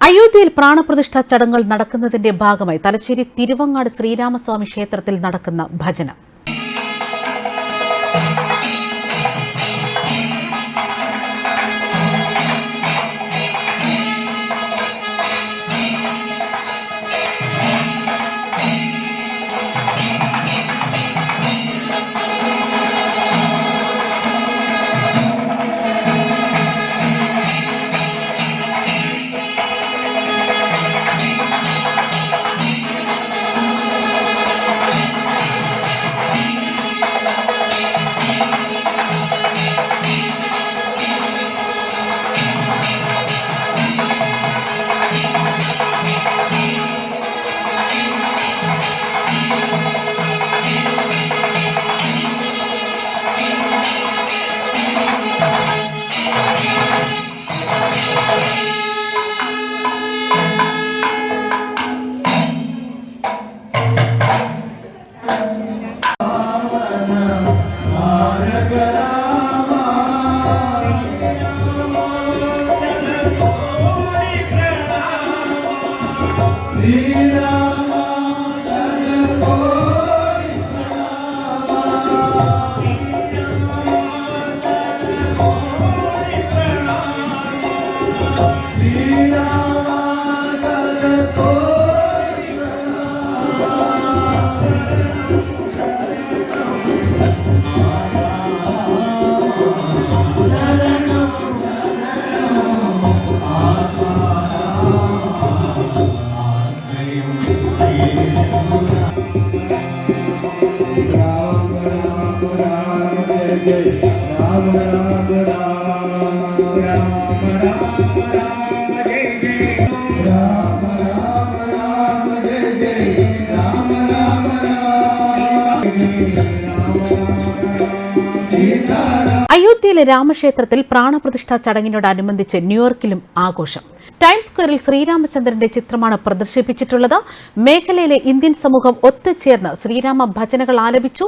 അയോധ്യയിൽ പ്രാണപ്രതിഷ്ഠ ചടങ്ങുകൾ നടക്കുന്നതിന്റെ ഭാഗമായി തലശ്ശേരി തിരുവങ്ങാട് ശ്രീരാമസ്വാമി ക്ഷേത്രത്തിൽ നടക്കുന്ന ഭജനം. Sita അയോധ്യയിലെ രാമക്ഷേത്രത്തിൽ പ്രാണപ്രതിഷ്ഠാ ചടങ്ങിനോടനുബന്ധിച്ച് ന്യൂയോർക്കിലും ആഘോഷം. ടൈംസ് സ്ക്വയറിൽ ശ്രീരാമചന്ദ്രന്റെ ചിത്രമാണ് പ്രദർശിപ്പിച്ചിട്ടുള്ളത്. മേഖലയിലെ ഇന്ത്യൻ സമൂഹം ഒത്തുചേർന്ന് ശ്രീരാമ ഭജനകൾ ആലപിച്ചു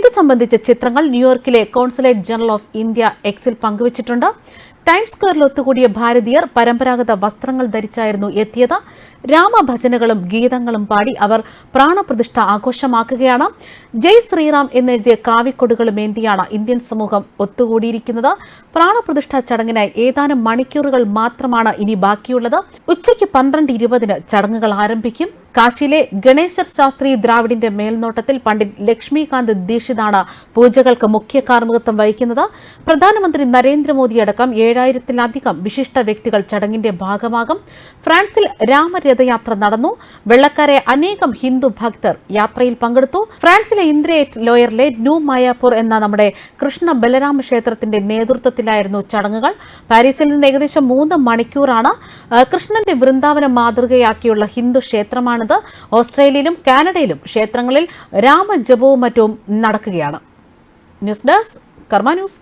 ഇത് സംബന്ധിച്ച ചിത്രങ്ങൾ ന്യൂയോർക്കിലെ കോൺസുലേറ്റ് ജനറൽ ഓഫ് ഇന്ത്യ എക്സിൽ പങ്കുവച്ചിട്ടുണ്ട്. ടൈംസ് സ്ക്വയറിൽ ഒത്തുകൂടിയ ഭാരതീയർ പരമ്പരാഗത വസ്ത്രങ്ങൾ ധരിച്ചായിരുന്നു എത്തിയത്. രാമഭജനകളും ഗീതങ്ങളും പാടി അവർ പ്രാണപ്രതിഷ്ഠ ആഘോഷമാക്കുകയാണ്. ജയ് ശ്രീറാം എന്നെഴുതിയ കാവിക്കൊടുകളും ഏന്തിയാണ് ഇന്ത്യൻ സമൂഹം ഒത്തുകൂടിയിരിക്കുന്നത്. പ്രാണപ്രതിഷ്ഠ ചടങ്ങിനായി ഏതാനും മണിക്കൂറുകൾ മാത്രമാണ് ഇനി ബാക്കിയുള്ളത്. ഉച്ചയ്ക്ക് പന്ത്രണ്ട് ഇരുപതിന് ചടങ്ങുകൾ ആരംഭിക്കും. കാശിയിലെ ഗണേശർ ശാസ്ത്രി ദ്രാവിഡിന്റെ മേൽനോട്ടത്തിൽ പണ്ഡിറ്റ് ലക്ഷ്മികാന്ത് ദീക്ഷിതാണ് പൂജകൾക്ക് മുഖ്യ കാർമ്മികത്വം വഹിക്കുന്നത്. പ്രധാനമന്ത്രി നരേന്ദ്രമോദി അടക്കം ഏഴായിരത്തിലധികം വിശിഷ്ട വ്യക്തികൾ ചടങ്ങിന്റെ ഭാഗമാകും. ഫ്രാൻസിൽ രാമരഥയാത്ര നടന്നു. വെള്ളക്കാരെ അനേകം ഹിന്ദു ഭക്തർ യാത്രയിൽ പങ്കെടുത്തു. ഫ്രാൻസിലെ ഇന്ദ്രയേറ്റ് ലോയറിലെ ന്യൂ മായാപൂർ എന്ന നമ്മുടെ കൃഷ്ണ ബലരാമ ക്ഷേത്രത്തിന്റെ നേതൃത്വത്തിലായിരുന്നു ചടങ്ങുകൾ. പാരീസിൽ നിന്ന് ഏകദേശം മൂന്ന് മണിക്കൂറാണ്. കൃഷ്ണന്റെ വൃന്ദാവനം മാതൃകയാക്കിയുള്ള ഹിന്ദു ക്ഷേത്രമാണിത് ഓസ്ട്രേലിയയിലും കാനഡയിലും ക്ഷേത്രങ്ങളിൽ രാമജപവും മറ്റും നടക്കുകയാണ്. News desk Karma news.